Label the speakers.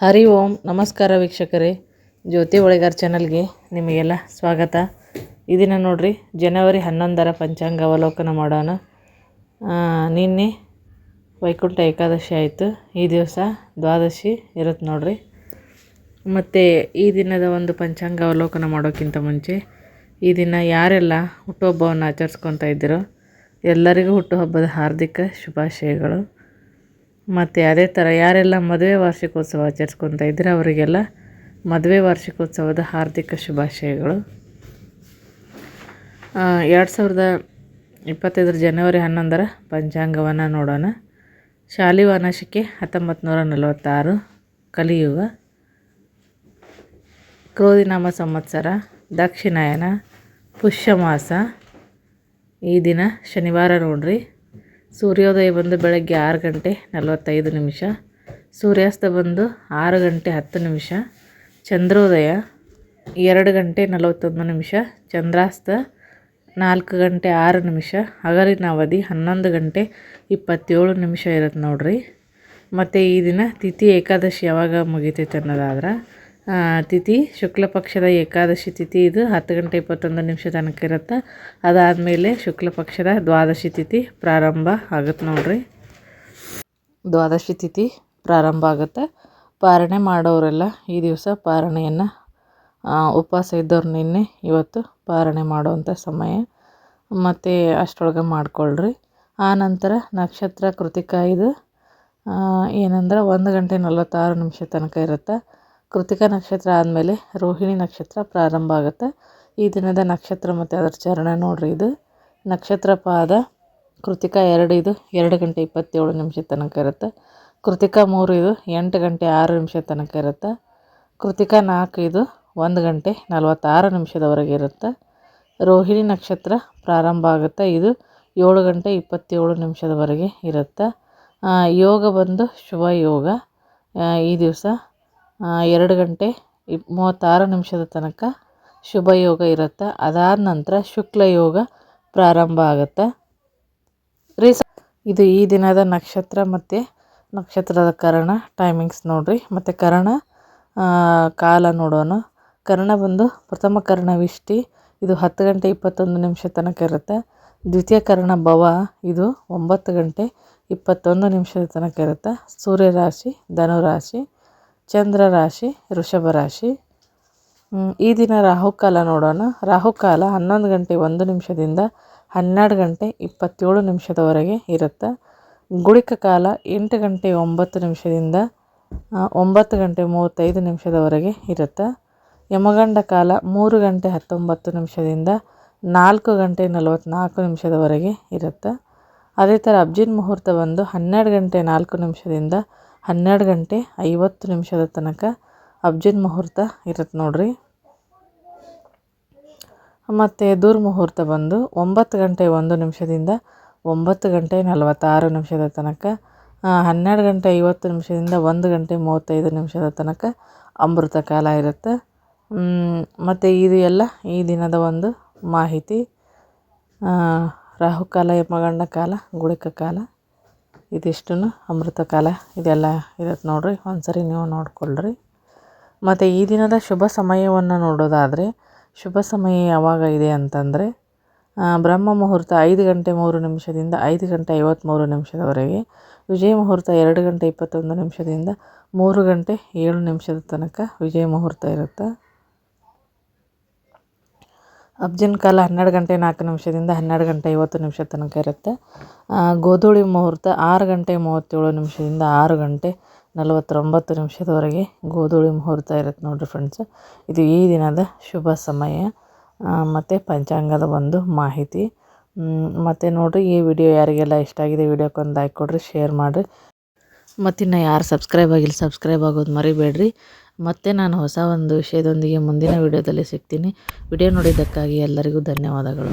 Speaker 1: ಹರಿ ಓಂ, ನಮಸ್ಕಾರ ವೀಕ್ಷಕರೇ. ಜ್ಯೋತಿ ಒಳಗಾರ್ ಚಾನಲ್ಗೆ ನಿಮಗೆಲ್ಲ ಸ್ವಾಗತ. ಇದನ್ನ ದಿನ ನೋಡ್ರಿ, ಜನವರಿ ಹನ್ನೊಂದರ ಪಂಚಾಂಗ ಅವಲೋಕನ ಮಾಡೋಣ. ನಿನ್ನೆ ವೈಕುಂಠ ಏಕಾದಶಿ ಆಯಿತು. ಈ ದಿವಸ ದ್ವಾದಶಿ ಇರುತ್ತೆ ನೋಡ್ರಿ. ಮತ್ತು ಈ ದಿನದ ಒಂದು ಪಂಚಾಂಗ ಅವಲೋಕನ ಮಾಡೋಕ್ಕಿಂತ ಮುಂಚೆ ಈ ದಿನ ಯಾರೆಲ್ಲ ಹುಟ್ಟುಹಬ್ಬವನ್ನು ಆಚರಿಸ್ಕೊತಾ ಇದ್ದಿರೋ ಎಲ್ಲರಿಗೂ ಹುಟ್ಟುಹಬ್ಬದ ಹಾರ್ದಿಕ ಶುಭಾಶಯಗಳು. ಮತ್ತು ಅದೇ ಥರ ಯಾರೆಲ್ಲ ಮದುವೆ ವಾರ್ಷಿಕೋತ್ಸವ ಆಚರಿಸ್ಕೊತಾ ಇದ್ದೀರ, ಅವರಿಗೆಲ್ಲ ಮದುವೆ ವಾರ್ಷಿಕೋತ್ಸವದ ಹಾರ್ದಿಕ ಶುಭಾಶಯಗಳು. ಎರಡು ಸಾವಿರದ ಇಪ್ಪತ್ತೈದರ ಜನವರಿ ಹನ್ನೊಂದರ ಪಂಚಾಂಗವನ್ನು ನೋಡೋಣ. ಶಾಲಿವಾನಶಿಕೆ ಹತ್ತೊಂಬತ್ತು ನೂರ ನಲವತ್ತಾರು, ಕಲಿಯುಗ. ಕ್ರೋಧಿನಾಮ ಸಂವತ್ಸರ, ದಕ್ಷಿಣಾಯನ, ಪುಷ್ಯಮಾಸ. ಈ ದಿನ ಶನಿವಾರ ನೋಡ್ರಿ. ಸೂರ್ಯೋದಯ ಬಂದು ಬೆಳಗ್ಗೆ ಆರು ಗಂಟೆ ನಲವತ್ತೈದು ನಿಮಿಷ, ಸೂರ್ಯಾಸ್ತ ಬಂದು ಆರು ಗಂಟೆ ಹತ್ತು ನಿಮಿಷ, ಚಂದ್ರೋದಯ ಎರಡು ಗಂಟೆ ನಲವತ್ತೊಂದು ನಿಮಿಷ, ಚಂದ್ರಾಸ್ತ ನಾಲ್ಕು ಗಂಟೆ ಆರು ನಿಮಿಷ, ಹಗಲಿನ ಅವಧಿ ಹನ್ನೊಂದು ಗಂಟೆ ಇಪ್ಪತ್ತೇಳು ನಿಮಿಷ ಇರುತ್ತೆ ನೋಡಿರಿ. ಮತ್ತು ಈ ದಿನ ತಿಥಿ ಏಕಾದಶಿ ಯಾವಾಗ ಮುಗಿತೈತೆ ಅನ್ನೋದಾದ್ರೆ ತಿಥಿ ಶುಕ್ಲ ಪಕ್ಷದ ಏಕಾದಶಿ ತಿಥಿ ಇದು ಹತ್ತು ಗಂಟೆ ಇಪ್ಪತ್ತೊಂದು ನಿಮಿಷ ತನಕ ಇರುತ್ತೆ. ಅದಾದಮೇಲೆ ಶುಕ್ಲ ಪಕ್ಷದ ದ್ವಾದಶಿ ತಿಥಿ ಪ್ರಾರಂಭ ಆಗುತ್ತೆ ನೋಡ್ರಿ. ದ್ವಾದಶಿ ತಿಥಿ ಪ್ರಾರಂಭ ಆಗುತ್ತೆ. ಪಾರಣೆ ಮಾಡೋರೆಲ್ಲ ಈ ದಿವಸ ಪಾರಣೆಯನ್ನು ಉಪವಾಸ ಇದ್ದವ್ರು ನಿನ್ನೆ, ಇವತ್ತು ಪಾರಣೆ ಮಾಡುವಂಥ ಸಮಯ. ಮತ್ತು ಅಷ್ಟರೊಳಗೆ ಮಾಡಿಕೊಳ್ಳ್ರಿ ಆ ನಂತರ ನಕ್ಷತ್ರ ಕೃತಿಕ ಇದು ಏನಂದ್ರೆ ಒಂದು ಗಂಟೆ ನಲವತ್ತಾರು ನಿಮಿಷ ತನಕ ಇರುತ್ತೆ. ಕೃತಿಕಾ ನಕ್ಷತ್ರ ಆದಮೇಲೆ ರೋಹಿಣಿ ನಕ್ಷತ್ರ ಪ್ರಾರಂಭ ಆಗುತ್ತೆ. ಈ ದಿನದ ನಕ್ಷತ್ರ ಮತ್ತು ಅದರ ಚರಣ ನೋಡ್ರಿ ಇದು. ನಕ್ಷತ್ರ ಪಾದ ಕೃತಿಕಾ ಎರಡು, ಇದು ಎರಡು ಗಂಟೆ ಇಪ್ಪತ್ತೇಳು ನಿಮಿಷ ತನಕ ಇರುತ್ತೆ. ಕೃತಿಕಾ ಮೂರು, ಇದು ಎಂಟು ಗಂಟೆ ಆರು ನಿಮಿಷ ತನಕ ಇರುತ್ತೆ. ಕೃತಿಕಾ ನಾಲ್ಕು, ಇದು ಒಂದು ಗಂಟೆ ನಲವತ್ತಾರು ನಿಮಿಷದವರೆಗೆ ಇರುತ್ತೆ. ರೋಹಿಣಿ ನಕ್ಷತ್ರ ಪ್ರಾರಂಭ ಆಗುತ್ತೆ. ಇದು ಏಳು ಗಂಟೆ ಇಪ್ಪತ್ತೇಳು ನಿಮಿಷದವರೆಗೆ ಇರುತ್ತೆ. ಯೋಗ ಬಂದು ಶುಭ ಯೋಗ. ಈ ದಿವಸ ಎರಡು ಗಂಟೆ ಇಪ್, ಮೂವತ್ತಾರು ನಿಮಿಷದ ತನಕ ಶುಭ ಯೋಗ ಇರುತ್ತೆ. ಅದಾದ ನಂತರ ಶುಕ್ಲ ಯೋಗ ಪ್ರಾರಂಭ ಆಗುತ್ತೆ. ರೀಸ ಇದು ಈ ದಿನದ ನಕ್ಷತ್ರ ಮತ್ತು ನಕ್ಷತ್ರದ ಕರಣ ಟೈಮಿಂಗ್ಸ್ ನೋಡಿರಿ. ಮತ್ತು ಕರಣ ಕಾಲ ನೋಡೋಣ. ಕರ್ಣ ಬಂದು ಪ್ರಥಮ ಕರ್ಣ ವಿಷ್ಟಿ. ಇದು ಹತ್ತು ಗಂಟೆ ಇಪ್ಪತ್ತೊಂದು ನಿಮಿಷ ತನಕ ಇರುತ್ತೆ. ದ್ವಿತೀಯ ಕರ್ಣ ಭವ. ಇದು ಒಂಬತ್ತು ಗಂಟೆ ಇಪ್ಪತ್ತೊಂದು ನಿಮಿಷದ ತನಕ ಇರುತ್ತೆ. ಸೂರ್ಯರಾಶಿ, ಧನುರಾಶಿ. ಧನು ರಾಶಿ ಚಂದ್ರ ರಾಶಿ, ವೃಷಭ ರಾಶಿ. ಈ ದಿನ ರಾಹುಕಾಲ ನೋಡೋಣ. ರಾಹುಕಾಲ ಹನ್ನೊಂದು ಗಂಟೆ ಒಂದು ನಿಮಿಷದಿಂದ ಹನ್ನೆರಡು ಗಂಟೆ ಇಪ್ಪತ್ತೇಳು ನಿಮಿಷದವರೆಗೆ ಇರುತ್ತೆ. ಗುಳಿಕ ಕಾಲ ಎಂಟು ಗಂಟೆ ಒಂಬತ್ತು ನಿಮಿಷದಿಂದ ಒಂಬತ್ತು ಗಂಟೆ ಮೂವತ್ತೈದು ನಿಮಿಷದವರೆಗೆ ಇರುತ್ತೆ. ಯಮಗಂಡ ಕಾಲ ಮೂರು ಗಂಟೆ ಹತ್ತೊಂಬತ್ತು ನಿಮಿಷದಿಂದ ನಾಲ್ಕು ಗಂಟೆ ನಲವತ್ತ್ನಾಲ್ಕು ನಿಮಿಷದವರೆಗೆ ಇರುತ್ತೆ. ಅದೇ ಥರ ಅಬ್ಜಿನ್ ಮುಹೂರ್ತ ಬಂದು ಹನ್ನೆರಡು ಗಂಟೆ ನಾಲ್ಕು ನಿಮಿಷದಿಂದ ಹನ್ನೆರಡು ಗಂಟೆ ಐವತ್ತು ನಿಮಿಷದ ತನಕ ಅಬ್ಜಿನ ಮುಹೂರ್ತ ಇರುತ್ತೆ ನೋಡ್ರಿ. ಮತ್ತು ದುರ್ಮುಹೂರ್ತ ಬಂದು ಒಂಬತ್ತು ಗಂಟೆ ಒಂದು ನಿಮಿಷದಿಂದ ಒಂಬತ್ತು ಗಂಟೆ ನಲವತ್ತಾರು ನಿಮಿಷದ ತನಕ ಹನ್ನೆರಡು ಗಂಟೆ ಐವತ್ತು ನಿಮಿಷದಿಂದ ಒಂದು ಗಂಟೆ ಮೂವತ್ತೈದು ನಿಮಿಷದ ತನಕ ಅಮೃತ ಕಾಲ ಇರುತ್ತೆ. ಮತ್ತು ಇದು ಎಲ್ಲ ಈ ದಿನದ ಒಂದು ಮಾಹಿತಿ. ರಾಹುಕಾಲ ಯಮಗಂಡ ಕಾಲ ಗುಳಿಕ ಕಾಲ. ಇದಿಷ್ಟು ಅಮೃತ ಕಾಲ ಇದೆಲ್ಲ ಇರುತ್ತೆ ನೋಡ್ರಿ. ಒಂದ್ಸರಿ ನೀವು ನೋಡ್ಕೊಳ್ರಿ. ಮತ್ತು ಈ ದಿನದ ಶುಭ ಸಮಯವನ್ನು ನೋಡೋದಾದರೆ, ಶುಭ ಸಮಯ ಯಾವಾಗ ಇದೆ ಅಂತಂದರೆ ಬ್ರಹ್ಮ ಮುಹೂರ್ತ ಐದು ಗಂಟೆ ಮೂರು ನಿಮಿಷದಿಂದ ಐದು ಗಂಟೆ ಐವತ್ತ್ಮೂರು ನಿಮಿಷದವರೆಗೆ, ವಿಜಯ ಮುಹೂರ್ತ ಎರಡು ಗಂಟೆ ಇಪ್ಪತ್ತೊಂದು ನಿಮಿಷದಿಂದ ಮೂರು ಗಂಟೆ ಏಳು ನಿಮಿಷದ ತನಕ ವಿಜಯ ಮುಹೂರ್ತ ಇರುತ್ತೆ. ಅಬ್ಜನ್ ಕಾಲ ಹನ್ನೆರಡು ಗಂಟೆ ನಾಲ್ಕು ನಿಮಿಷದಿಂದ ಹನ್ನೆರಡು ಗಂಟೆ ಐವತ್ತು ನಿಮಿಷ ತನಕ ಇರುತ್ತೆ. ಗೋಧೂಳಿ ಮುಹೂರ್ತ ಆರು ಗಂಟೆ ಮೂವತ್ತೇಳು ನಿಮಿಷದಿಂದ ಆರು ಗಂಟೆ ನಲವತ್ತೊಂಬತ್ತು ನಿಮಿಷದವರೆಗೆ ಗೋಧೂಳಿ ಮುಹೂರ್ತ ಇರುತ್ತೆ ನೋಡಿರಿ ಫ್ರೆಂಡ್ಸ್ ಇದು ಈ ದಿನದ ಶುಭ ಸಮಯ. ಮತ್ತು ಪಂಚಾಂಗದ ಒಂದು ಮಾಹಿತಿ. ಮತ್ತು ನೋಡಿರಿ ಈ ವಿಡಿಯೋ ಯಾರಿಗೆಲ್ಲ ಇಷ್ಟ ಆಗಿದೆ ವಿಡಿಯೋಕ್ಕೊಂದು ಲೈಕ್ ಕೊಡಿರಿ ಶೇರ್ ಮಾಡಿರಿ. ಮತ್ತಿನ್ನು ಯಾರು ಸಬ್ಸ್ಕ್ರೈಬ್ ಆಗಿಲ್ಲ ಸಬ್ಸ್ಕ್ರೈಬ್ ಆಗೋದು ಮರಿಬೇಡ್ರಿ. ಮತ್ತೆ ನಾನು ಹೊಸ ಒಂದು ವಿಷಯದೊಂದಿಗೆ ಮುಂದಿನ ವಿಡಿಯೋದಲ್ಲಿ ಸಿಗ್ತೀನಿ. ವಿಡಿಯೋ ನೋಡಿದ್ದಕ್ಕಾಗಿ ಎಲ್ಲರಿಗೂ ಧನ್ಯವಾದಗಳು.